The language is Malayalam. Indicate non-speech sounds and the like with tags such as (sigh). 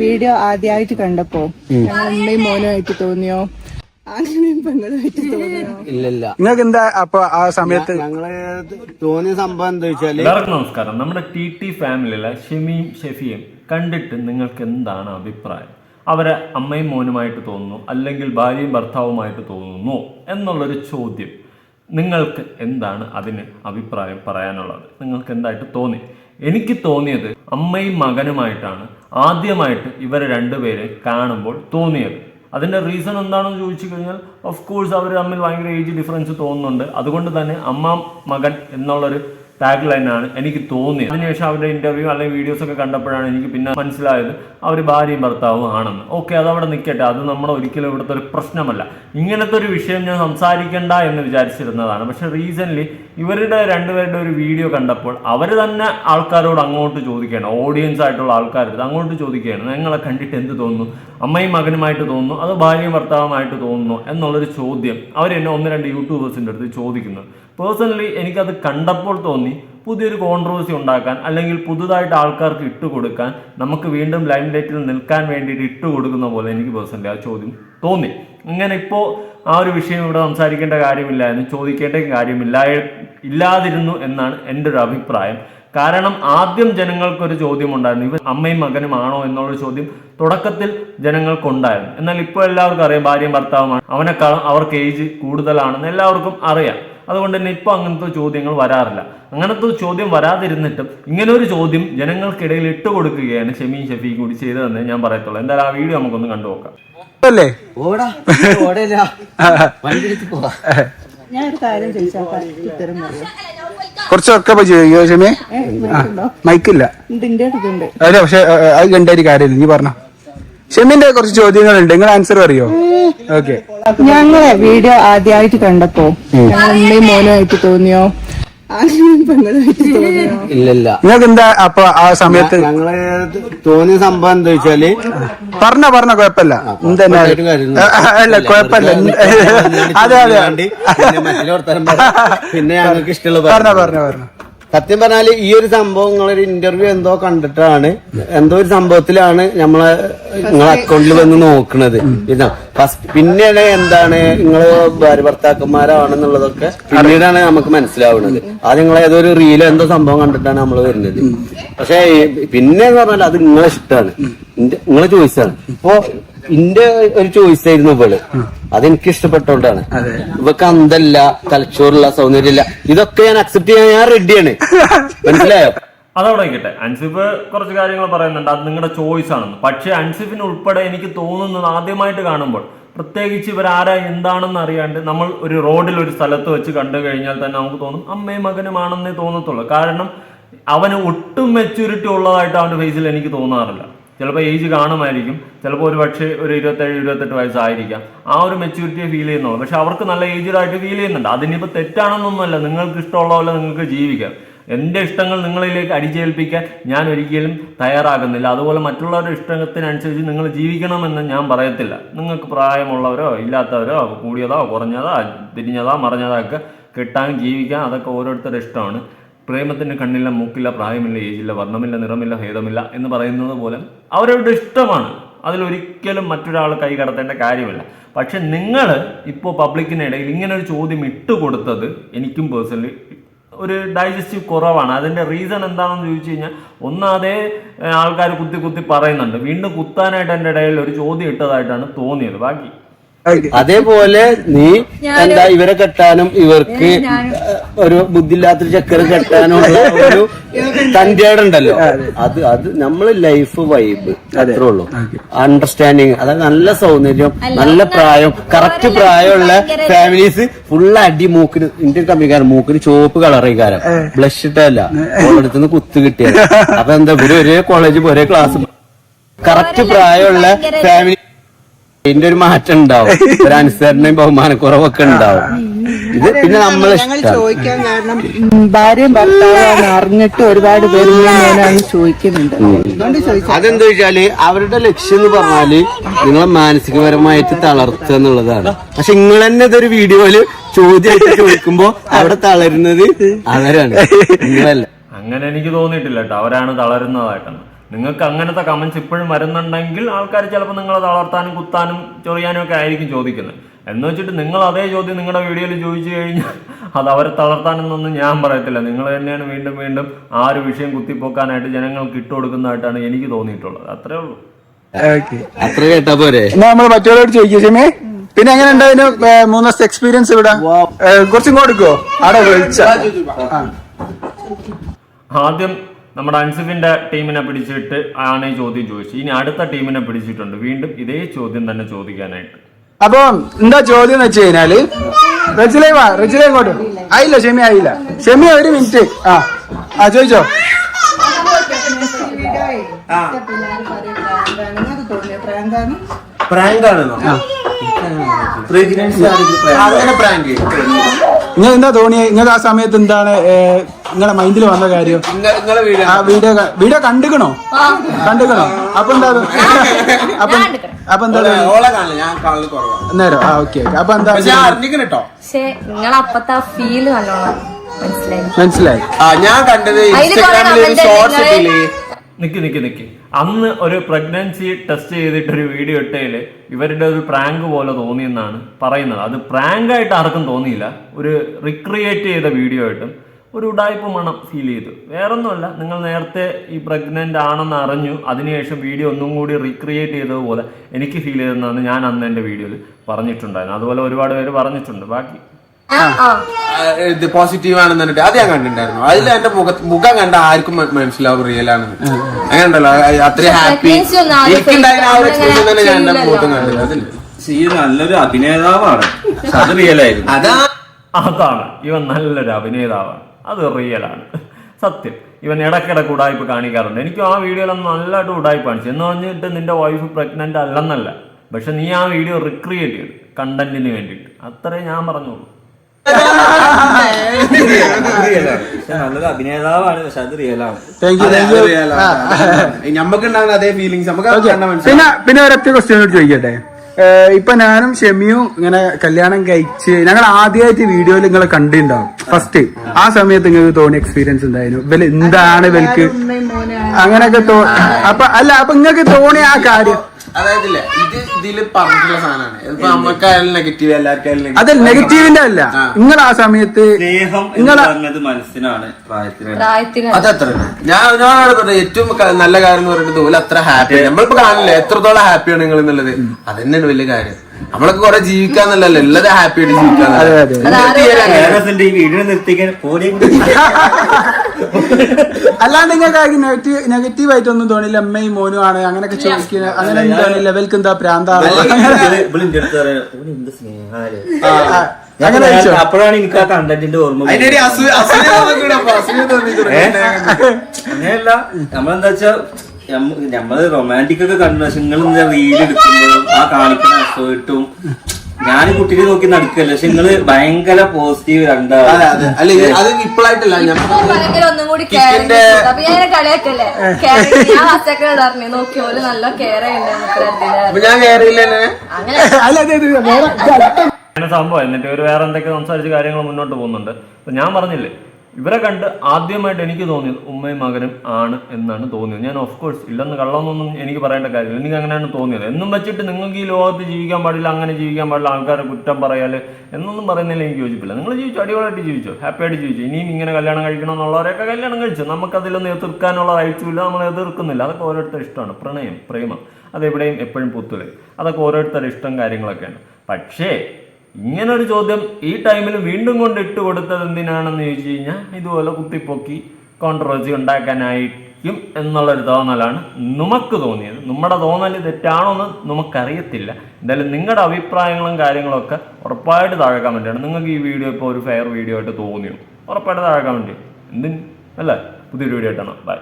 വീഡിയോ ആദ്യമായിട്ട് കണ്ടപ്പോ അമ്മയും മോനുമായിട്ട് തോന്നിയോ? നിങ്ങൾക്ക് എന്താ അപ്പൊ ആ സമയത്ത് ഞങ്ങൾ തോന്നിയ സംഭവം എന്താ വെച്ചാൽ എല്ലാവർക്കും നമസ്കാരം. നമ്മുടെ ടി ടി ഫാമിലിയിലെ ഷെമിയും ഷെഫിയും കണ്ടിട്ട് നിങ്ങൾക്ക് എന്താണ് അഭിപ്രായം? അവരെ അമ്മയും മോനുമായിട്ട് തോന്നുന്നു അല്ലെങ്കിൽ ഭാര്യയും ഭർത്താവുമായിട്ട് തോന്നുന്നു എന്നുള്ളൊരു ചോദ്യം. നിങ്ങൾക്ക് എന്താണ് അതിന് അഭിപ്രായം പറയാനുള്ളത്? നിങ്ങൾക്ക് എന്തായിട്ട് തോന്നി? എനിക്ക് തോന്നിയത് അമ്മയും മകനുമായിട്ടാണ് ആദ്യമായിട്ട് ഇവരെ രണ്ടുപേരെ കാണുമ്പോൾ തോന്നിയത്. അതിന്റെ റീസൺ എന്താണെന്ന് ചോദിച്ചു കഴിഞ്ഞാൽ ഓഫ് കോഴ്സ് അവർ തമ്മിൽ ഭയങ്കര ഏജ് ഡിഫറൻസ് തോന്നുന്നുണ്ട്. അതുകൊണ്ട് തന്നെ അമ്മ മകൻ എന്നുള്ളൊരു ടാഗ് ആണ് എനിക്ക് തോന്നിയത്. അതിനുശേഷം അവരുടെ ഇന്റർവ്യൂ അല്ലെങ്കിൽ വീഡിയോസ് ഒക്കെ കണ്ടപ്പോഴാണ് എനിക്ക് പിന്നെ മനസ്സിലായത് അവർ ഭാര്യയും ഭർത്താവും ആണെന്ന്. ഓക്കെ അതവിടെ നിൽക്കട്ടെ അത് നമ്മുടെ ഒരിക്കലും ഇവിടുത്തെ ഒരു പ്രശ്നമല്ല. ഇങ്ങനത്തെ ഒരു വിഷയം ഞാൻ സംസാരിക്കണ്ട എന്ന് വിചാരിച്ചിരുന്നതാണ്. പക്ഷെ റീസെന്റ് ഇവരുടെ രണ്ടുപേരുടെ ഒരു വീഡിയോ കണ്ടപ്പോൾ അവർ തന്നെ ആൾക്കാരോട് അങ്ങോട്ട് ചോദിക്കുകയാണ്. ഓഡിയൻസ് ആയിട്ടുള്ള ആൾക്കാരുടെ അങ്ങോട്ട് ചോദിക്കുകയാണ്. നിങ്ങളെ കണ്ടിട്ട് എന്ത് തോന്നുന്നു? അമ്മയും മകനുമായിട്ട് തോന്നുന്നു? അത് ഭാര്യയും ഭർത്താവുമായിട്ട് തോന്നുന്നു? എന്നുള്ളൊരു ചോദ്യം അവർ എന്നെ ഒന്ന് രണ്ട് യൂട്യൂബേഴ്സിന്റെ അടുത്ത് ചോദിക്കുന്നു. പേഴ്സണലി എനിക്കത് കണ്ടപ്പോൾ തോന്നി. പുതിയൊരു കോൺട്രവേഴ്സി ഉണ്ടാക്കാൻ അല്ലെങ്കിൽ പുതുതായിട്ട് ആൾക്കാർക്ക് ഇട്ടുകൊടുക്കാൻ നമുക്ക് വീണ്ടും ലൈം ലൈറ്റിൽ നിൽക്കാൻ വേണ്ടിയിട്ട് ഇട്ടുകൊടുക്കുന്ന പോലെ എനിക്ക് പേഴ്സണലി ആ ചോദ്യം തോന്നി. ഇങ്ങനെ ഇപ്പോൾ ആ ഒരു വിഷയം ഇവിടെ സംസാരിക്കേണ്ട കാര്യമില്ല എന്ന് ചോദിക്കേണ്ട കാര്യമില്ല ഇല്ലാതിരുന്നു എന്നാണ് എന്റെ ഒരു അഭിപ്രായം. കാരണം ആദ്യം ജനങ്ങൾക്കൊരു ചോദ്യം ഉണ്ടായിരുന്നു ഇവർ അമ്മയും മകനും ആണോ എന്നുള്ള ചോദ്യം തുടക്കത്തിൽ ജനങ്ങൾക്കുണ്ടായിരുന്നു. എന്നാൽ ഇപ്പോൾ എല്ലാവർക്കും അറിയാം ഭാര്യയും ഭർത്താവുമാണ്. അവനെക്കാളും അവർക്ക് ഏജ് കൂടുതലാണെന്ന് എല്ലാവർക്കും അറിയാം. അതുകൊണ്ട് തന്നെ ഇപ്പോൾ അങ്ങനത്തെ ചോദ്യങ്ങൾ വരാറില്ല. അങ്ങനത്തെ ചോദ്യം വരാതിരുന്നിട്ടും ഇങ്ങനെ ഒരു ചോദ്യം ജനങ്ങൾക്കിടയിൽ ഇട്ട് കൊടുക്കുകയാണ് ഷെമീൻ ഷഫീഖ് കൂടി ചെയ്തതെന്ന് ഞാൻ പറയത്തുള്ളൂ. എന്തായാലും ആ വീഡിയോ നമുക്കൊന്ന് കണ്ടു നോക്കാം. അല്ലേ? ഓടാ ഓടല്ല വണ്ടി പോവാ. ഞാൻ ഒരു കാര്യം ചോദിച്ചാൽ കുറച്ചൊക്കെ മൈക്കില്ല അല്ല പക്ഷെ അത് കണ്ടൊരു കാര്യമില്ല. നീ പറഞ്ഞ. ഷെമിന്റെ കുറച്ച് ചോദ്യങ്ങളുണ്ട്. നിങ്ങൾ ആൻസർ അറിയോ ഓക്കെ ഞങ്ങളെ വീഡിയോ ആദ്യമായിട്ട് കണ്ടപ്പോ ഉമ്മയും മോനുമായിട്ട് തോന്നിയോ? ഇല്ലല്ല. നിങ്ങൾക്ക് എന്താ അപ്പൊ ആ സമയത്ത്? ഞങ്ങൾ തോന്നിയ സംഭവം എന്താ വെച്ചാൽ പറഞ്ഞ പറഞ്ഞ കുഴപ്പമില്ല. എന്തെന്നെ അല്ല കുഴപ്പമില്ല. അതെ അതെ. പിന്നെ ഞങ്ങൾക്ക് ഇഷ്ടമുള്ള പറഞ്ഞു. പറഞ്ഞ പറഞ്ഞ. സത്യം പറഞ്ഞാൽ ഈ ഒരു സംഭവം നിങ്ങളൊരു ഇന്റർവ്യൂ എന്തോ കണ്ടിട്ടാണ് എന്തോ ഒരു സംഭവത്തിലാണ് നമ്മളെ നിങ്ങളെ അക്കൗണ്ടിൽ വന്ന് നോക്കണത്. ഫസ്റ്റ് പിന്നെയാണ് എന്താണ് നിങ്ങൾ ഭാര്യ ഭർത്താക്കന്മാരാണെന്നുള്ളതൊക്കെ പിന്നീടാണ് നമുക്ക് മനസ്സിലാവുന്നത്. അത് നിങ്ങൾ ഏതോ ഒരു റീലോ എന്തോ സംഭവം കണ്ടിട്ടാണ് നമ്മൾ വരുന്നത്. പക്ഷെ പിന്നെ എന്ന് പറഞ്ഞാൽ അത് നിങ്ങളെ ഇഷ്ടമാണ് നിങ്ങളെ ചോയ്സാണ് ഇപ്പൊ ഇന്റെ ഒരു ചോയ്സ് ആയിരുന്നു ഇവൾ. അതെനിക്ക് ഇഷ്ടപ്പെട്ടോണ്ടാണ് ഇവക്ക് അന്തല്ല തലച്ചോറില്ല സൗന്ദര്യമില്ല. ഇതൊക്കെ ഞാൻ അക്സെപ്റ്റ് ചെയ്യാൻ ഞാൻ റെഡിയാണ് മനസ്സിലായോ? അതവിടെ നിൽക്കട്ടെ. അൻസിഫ് കുറച്ച് കാര്യങ്ങൾ പറയുന്നുണ്ട്. അത് നിങ്ങളുടെ ചോയ്സ് ആണെന്ന് പക്ഷേ അൻസിഫിന് ഉൾപ്പെടെ എനിക്ക് തോന്നുന്നത് ആദ്യമായിട്ട് കാണുമ്പോൾ പ്രത്യേകിച്ച് ഇവരാരാ എന്താണെന്ന് അറിയാണ്ട് നമ്മൾ ഒരു റോഡിൽ ഒരു സ്ഥലത്ത് വെച്ച് കണ്ടു കഴിഞ്ഞാൽ തന്നെ നമുക്ക് തോന്നും അമ്മയും മകനുമാണെന്നേ തോന്നത്തുള്ളൂ. കാരണം അവന് ഒട്ടും മെച്യൂരിറ്റി ഉള്ളതായിട്ട് അവന്റെ ഫേസിൽ എനിക്ക് തോന്നാറില്ല. ചിലപ്പോൾ ഏജ് കാണുമായിരിക്കും. ചിലപ്പോൾ ഒരു പക്ഷേ ഒരു ഇരുപത്തേഴ് ഇരുപത്തെട്ട് വയസ്സായിരിക്കാം. ആ ഒരു മെച്യൂരിറ്റിയെ ഫീൽ ചെയ്യുന്നുള്ളൂ. പക്ഷെ അവർക്ക് നല്ല ഏജ്ഡായിട്ട് ഫീൽ ചെയ്യുന്നുണ്ട്. അതിനിപ്പോൾ തെറ്റാണെന്നൊന്നുമല്ല. നിങ്ങൾക്ക് ഇഷ്ടമുള്ള പോലെ നിങ്ങൾക്ക് ജീവിക്കാം. എന്റെ ഇഷ്ടങ്ങൾ നിങ്ങളിലേക്ക് അടിച്ചേൽപ്പിക്കാൻ ഞാൻ ഒരിക്കലും തയ്യാറാകുന്നില്ല. അതുപോലെ മറ്റുള്ളവരുടെ ഇഷ്ടത്തിനനുസരിച്ച് നിങ്ങൾ ജീവിക്കണമെന്ന് ഞാൻ പറയത്തില്ല. നിങ്ങൾക്ക് പ്രായമുള്ളവരോ ഇല്ലാത്തവരോ കൂടിയതോ കുറഞ്ഞതോ തിരിഞ്ഞതോ മറഞ്ഞതോ ഒക്കെ കിട്ടാൻ ജീവിക്കാൻ അതൊക്കെ ഓരോരുത്തരുടെ ഇഷ്ടമാണ്. പ്രേമത്തിന് കണ്ണില്ല മൂക്കില്ല പ്രായമില്ല ഏജില്ല വർണമില്ല നിറമില്ല ഭേദമില്ല എന്ന് പറയുന്നത് പോലെ അവരവരുടെ ഇഷ്ടമാണ്. അതിലൊരിക്കലും മറ്റൊരാൾ കൈ കടത്തേണ്ട കാര്യമില്ല. പക്ഷെ നിങ്ങൾ ഇപ്പോൾ പബ്ലിക്കിനിടയിൽ ഇങ്ങനെ ഒരു ചോദ്യം ഇട്ട് കൊടുത്തത് എനിക്കും പേഴ്സണലി ഒരു ഡൈജസ്റ്റീവ് കുറവാണ്. അതിന്റെ റീസൺ എന്താണെന്ന് ചോദിച്ചു കഴിഞ്ഞാൽ ഒന്നാതെ ആൾക്കാർ കുത്തി കുത്തി പറയുന്നുണ്ട്. വീണ്ടും കുത്താനായിട്ട് എന്റെ ഇടയിൽ ഒരു ചോദ്യം ഇട്ടതായിട്ടാണ് തോന്നിയത്. ബാക്കി അതേപോലെ നീ എന്താ ഇവരെ കെട്ടാനും ഇവർക്ക് ഒരു ബുദ്ധിയില്ലാത്തൊരു ചക്കര കെട്ടാനുള്ള (laughs) ഒരു തന്റേടുണ്ടല്ലോ. അത്. അത് നമ്മൾ ലൈഫ് വൈബ് അത്രേ ഉള്ളൂ. അണ്ടർസ്റ്റാൻഡിങ് അതായത് നല്ല സൗന്ദര്യം നല്ല പ്രായം കറക്റ്റ് പ്രായമുള്ള ഫാമിലീസ് ഫുള്ള് അടി മൂക്കിന് ഇന്ത്യൻ കമ്മിക്കാരൻ മൂക്കിന് ചുവപ്പ് കളറിക്കാരൻ ബ്ലഷ് ഇട്ടല്ല ഓളടുത്തുനിന്ന് കുത്ത് കിട്ടിയത്. അപ്പൊ എന്താ ഇവർ ഒരേ കോളേജ് ഒരേ ക്ലാസ് കറക്റ്റ് പ്രായമുള്ള ഫാമിലി ഇതിന്റെ ഒരു മാറ്റം ഉണ്ടാവും. ഒരു അനുസരണയും ബഹുമാനക്കുറവൊക്കെ ഉണ്ടാവും. ഇത് പിന്നെ നമ്മൾ ഞങ്ങൾ ചോദിക്കാൻ കാരണം ഭാര്യയും ഭർത്താവാണ് അറിഞ്ഞിട്ട് ഒരുപാട് പേര് ഞാനാണ് ചോദിക്കുന്നുണ്ട്. അതെന്താ വെച്ചാൽ അവരുടെ ലക്ഷ്യം എന്ന് പറഞ്ഞാൽ നിങ്ങളെ മാനസികപരമായിട്ട് തളർത്തുക എന്നുള്ളതാണ്. പക്ഷെ നിങ്ങൾ തന്നെ ഇതൊരു വീഡിയോയിൽ ചോദ്യമായിട്ട് ചോദിക്കുമ്പോ അവിടെ തളരുന്നത് അവരാണ്. നിങ്ങളല്ല. അങ്ങനെ എനിക്ക് തോന്നിയിട്ടില്ല കേട്ടോ. അവരാണ് തളരുന്നതായിട്ടാണ് നിങ്ങൾക്ക് അങ്ങനത്തെ കമൻസ് ഇപ്പോഴും വരുന്നുണ്ടെങ്കിൽ ആൾക്കാർ ചിലപ്പോൾ നിങ്ങളെ തളർത്താനും കുത്താനും ചൊറിയാനും ഒക്കെ ആയിരിക്കും ചോദിക്കുന്നത്. എന്ന് വെച്ചിട്ട് നിങ്ങൾ അതേ ചോദ്യം നിങ്ങളുടെ വീഡിയോയിൽ ചോദിച്ചു കഴിഞ്ഞാൽ അത് അവരെ തളർത്താനെന്നൊന്നും ഞാൻ പറയത്തില്ല. നിങ്ങൾ തന്നെയാണ് വീണ്ടും വീണ്ടും ആ ഒരു വിഷയം കുത്തിപ്പോക്കാനായിട്ട് ജനങ്ങൾക്ക് ഇട്ടുകൊടുക്കുന്നതായിട്ടാണ് എനിക്ക് തോന്നിയിട്ടുള്ളത്. അത്രേ ഉള്ളൂ. ഓക്കെ അത്ര കേട്ടാ പോരെ? എന്നാ നമ്മൾ പിന്നെ എങ്ങനെ ഉണ്ടായിരുന്നു മൂന്ന് ദിവസത്തെ എക്സ്പീരിയൻസ് ഇവിടെ? കുറച്ചും കൊടുക്കോ അവിടെ വിളിച്ച. ആദ്യം നമ്മുടെ അൻസിഫിന്റെ ടീമിനെ പിടിച്ചിട്ട് ആണ് ഈ ചോദ്യം ചോദിച്ചത് ഇനി അടുത്ത ടീമിനെ പിടിച്ചിട്ടുണ്ട്. വീണ്ടും ഇതേ ചോദ്യം തന്നെ ചോദിക്കാനായിട്ട്. അപ്പൊ എന്താ ചോദ്യം എന്ന് വെച്ച് കഴിഞ്ഞാൽ റജിലേ വാ റജിലേ ഇങ്ങോട്ട്. ആയില്ല ഷെമി ആയില്ല. ഷെമി ഒരു മിനിറ്റ്. ആ ആ ചോദിച്ചോ? അങ്ങനെ പ്രാങ്ക് നിങ്ങൾ എന്താ തോന്നിയത് നിങ്ങൾ ആ സമയത്ത് എന്താണ് നിങ്ങളുടെ മൈൻഡിൽ വന്ന കാര്യം. ആ വീഡിയോ വീഡിയോ കണ്ടുക്കണോ? കണ്ടുക്കണോ? അപ്പൊ എന്താ അപ്പൊ അപ്പൊ എന്താ നേരോ ആ ഓക്കെ ഓക്കെ അപ്പൊ എന്താ പക്ഷെ നിങ്ങൾ അപ്പത്തെ ആ ഫീൽ നല്ലോണം മനസ്സിലായി? മനസ്സിലായി. ഞാൻ കണ്ടത് ഇൻസ്റ്റാഗ്രാമിൽ ഷോർട്സ് നിങ്ങൾ ഇട്ടില്ലേ? നിക്ക് നിക്ക് നിക്ക്. അന്ന് ഒരു പ്രഗ്നൻസി ടെസ്റ്റ് ചെയ്തിട്ട് ഒരു വീഡിയോ ഇട്ടതിൽ ഇവരുടെ ഒരു പ്രാങ്ക് പോലെ തോന്നിയെന്നാണ് പറയുന്നത്. അത് പ്രാങ്കായിട്ട് ആർക്കും തോന്നിയില്ല. ഒരു റിക്രിയേറ്റ് ചെയ്ത വീഡിയോ ആയിട്ടും ഒരു ഉടായ്പ മണം ഫീൽ ചെയ്തു. വേറൊന്നുമല്ല നിങ്ങൾ നേരത്തെ ഈ പ്രഗ്നന്റ് ആണെന്ന് അറിഞ്ഞു അതിനുശേഷം വീഡിയോ ഒന്നും കൂടി റീക്രിയേറ്റ് ചെയ്തതുപോലെ എനിക്ക് ഫീൽ ചെയ്തതെന്നാണ് ഞാൻ അന്ന് എന്റെ വീഡിയോയിൽ പറഞ്ഞിട്ടുണ്ടായിരുന്നു അതുപോലെ ഒരുപാട് പേര് പറഞ്ഞിട്ടുണ്ട്. ബാക്കി ഇത് പോസിറ്റീവ് ആണെന്ന് പറഞ്ഞിട്ട് അത് ഞാൻ കണ്ടിട്ടുണ്ടായിരുന്നു. അതിൽ എന്റെ മുഖ മുഖം കണ്ട ആർക്കും മനസ്സിലാവും റിയൽ ആണെന്ന്. അങ്ങനെ ഉണ്ടല്ലോ അത്രയും ഹാപ്പി എനിക്കുണ്ടായിരുന്ന ആ ഒരു എക്സ്പ്രഷൻ തന്നെ ഞാൻ എന്റെ മുഖത്തും കണ്ടത് സി നല്ലൊരു അഭിനേതാവാണ്. അത് റിയലായിരുന്നു ആയിരുന്നു. അതാണ്. ഇവൻ നല്ലൊരു അഭിനേതാവാണ്. അത് റിയലാണ് സത്യം. ഇവൻ ഇടയ്ക്കിടയ്ക്ക് ഉടായ്പ കാണിക്കാറുണ്ട്. എനിക്ക് ആ വീഡിയോയിലൊന്നും നല്ലതായിട്ട് ഉടായ്പ കാണിച്ചു. എന്ന് പറഞ്ഞിട്ട് നിന്റെ വൈഫ് പ്രഗ്നന്റ് അല്ലെന്നല്ല. പക്ഷെ നീ ആ വീഡിയോ റിക്രിയേറ്റ് ചെയ്തു. കണ്ടന്റിന് വേണ്ടിയിട്ട്. അത്രേ ഞാൻ പറഞ്ഞോളൂ. അഭിനേതാവാണ്. പക്ഷെ അത് റിയലാണ് ഉണ്ടാകുന്ന അതേ ഫീലിങ്സ് നമുക്ക് പിന്നെ പിന്നെ ഒരൊറ്റ ക്വസ്റ്റ്യൻ കൂടി ചോദിക്കട്ടെ? ഇപ്പൊ ഞാനും ഷെമിയും ഇങ്ങനെ കല്യാണം കഴിച്ച് ഞങ്ങൾ ആദ്യമായിട്ട് വീഡിയോയിൽ നിങ്ങൾ കണ്ടിട്ടുണ്ടാവും. ഫസ്റ്റ് ആ സമയത്ത് നിങ്ങൾക്ക് തോന്നിയ എക്സ്പീരിയൻസ് എന്തായിരുന്നു? ഇവൽ എന്താണ് ഇവൽക്ക്? അങ്ങനെയൊക്കെ തോ അപ്പൊ അല്ല അപ്പൊ നിങ്ങൾക്ക് തോന്നിയ ആ കാര്യം? അതായത് ഇത് ഇതിൽ പറഞ്ഞിട്ടുള്ള സാധനമാണ്. ഇപ്പൊ നമ്മക്കായാലും നെഗറ്റീവ് എല്ലാവർക്കായാലും. അത് നെഗറ്റീവിന്റെ അല്ല. നിങ്ങൾ ആ സമയത്ത് പറഞ്ഞത് മനസ്സിനാണ് പ്രായത്തിന് അതത്ര. ഞാൻ ഞാനവിടെ ഏറ്റവും നല്ല കാര്യം എന്ന് പറഞ്ഞിട്ട് ഓൽ അത്ര ഹാപ്പിയാണ് നമ്മളിപ്പോ കാണില്ല എത്രത്തോളം ഹാപ്പിയാണ് നിങ്ങൾ എന്നുള്ളത്? അത് തന്നെയാണ് വലിയ കാര്യം. നമ്മളൊക്കെ കൊറേ ജീവിക്കാന്നല്ലല്ലോ എല്ലാരും ഹാപ്പി ആയിട്ട് അതെ അതെ. ജീവിക്കാന്ന് ഈ വീഡിയോ നിർത്തിക്കാൻ പോടി അല്ലാണ്ട് നിങ്ങൾക്ക് നെഗറ്റീവ് നെഗറ്റീവ് ആയിട്ടൊന്നും തോന്നില്ല അമ്മയും മോനും ആണ് അങ്ങനെയൊക്കെ ചോദിക്കുന്നത് അങ്ങനെ എന്താണ് തോന്നില്ല ഇവർക്ക് എന്താ പ്രാന്താണ്? ഇവളിന്റെ അടുത്ത് പറയാ "ഓന് എന്ത് സ്നേഹാൽ? ആ, ഞാൻ അങ്ങനെ നേരത്തെ- ചോദിച്ചോ? അപ്പോഴാണ് എനിക്ക് ആ കണ്ടന്റിന്റെ ഓർമ്മ? അങ്ങനെയല്ല. നമ്മളെന്താ വെച്ചാ ഞമ്മ- ഞമ്മൾ റൊമാന്റിക് ഒക്കെ കണ്ടു പക്ഷെ നിങ്ങൾ റീൽ എടുക്കുമ്പോഴും ആ കാണിക്കുന്ന അസുഖട്ടും ഞാൻ കുട്ടിയെ നോക്കി നടക്കല്ല പക്ഷെ നിങ്ങൾ ഭയങ്കര പോസിറ്റീവ് രണ്ടാണ് അതെ ഇപ്പോഴായിട്ടല്ല (laughs) സംഭവം എന്നിട്ട് ഇവർ വേറെ എന്തൊക്കെ സംസാരിച്ച് കാര്യങ്ങൾ മുന്നോട്ട് പോകുന്നുണ്ട്. ഞാൻ പറഞ്ഞില്ലേ ഇവരെ കണ്ട് ആദ്യമായിട്ട് എനിക്ക് തോന്നിയത് ഉമ്മയും മകനും ആണ് എന്നാണ് തോന്നിയത്. ഞാൻ ഓഫ് കോഴ്സ് ഇല്ലെന്ന് കള്ളമെന്നൊന്നും എനിക്ക് പറയേണ്ട കാര്യമില്ല. എനിക്ക് അങ്ങനെയാണ് തോന്നിയത്. എന്നും വെച്ചിട്ട് നിങ്ങൾക്ക് ഈ ലോകത്ത് ജീവിക്കാൻ പാടില്ല അങ്ങനെ ജീവിക്കാൻ പാടില്ല ആൾക്കാരെ കുറ്റം പറയാൽ എന്നൊന്നും പറയുന്നതിൽ എനിക്ക് യോജിപ്പില്ല. നിങ്ങൾ ജീവിച്ചു? അടിപൊളിയായിട്ട് ജീവിച്ചു? ഹാപ്പി ആയിട്ട് ജീവിച്ചു? ഇനിയും ഇങ്ങനെ കല്യാണം കഴിക്കണം എന്നുള്ളവരൊക്കെ കല്യാണം കഴിച്ചു? നമുക്കതിലൊന്നും എതിർക്കാനുള്ള റൈറ്റ്സും ഇല്ല നമ്മൾ എതിർക്കുന്നില്ല. അതൊക്കെ ഓരോരുത്തരുടെ ഇഷ്ടമാണ്. പ്രണയം പ്രേമം. അതെവിടെയും എപ്പോഴും പുത്തുലേ അതൊക്കെ ഓരോരുത്തരുടെ ഇഷ്ടം കാര്യങ്ങളൊക്കെയാണ്. പക്ഷേ ഇങ്ങനൊരു ചോദ്യം ഈ ടൈമിൽ വീണ്ടും കൊണ്ട് ഇട്ട് കൊടുത്തത് എന്തിനാണെന്ന് ചോദിച്ചു കഴിഞ്ഞാൽ ഇതുപോലെ കുത്തിപ്പൊക്കി കോൺട്രവേഴ്സി ഉണ്ടാക്കാനായിരിക്കും എന്നുള്ളൊരു തോന്നലാണ് നമുക്ക് തോന്നിയത്. നമ്മുടെ തോന്നൽ തെറ്റാണോ എന്ന് നമുക്കറിയത്തില്ല. എന്തായാലും നിങ്ങളുടെ അഭിപ്രായങ്ങളും കാര്യങ്ങളും ഒക്കെ ഉറപ്പായിട്ട് താഴെ കമന്റ് ആണ് നിങ്ങൾക്ക് ഈ വീഡിയോ ഇപ്പോൾ ഒരു ഫെയർ വീഡിയോ ആയിട്ട് തോന്നിയോ? ഉറപ്പായിട്ട് താഴെ കമന്റ് എന്തിന് അല്ലേ? പുതിയൊരു വീഡിയോ ആയിട്ടാണ്. ബൈ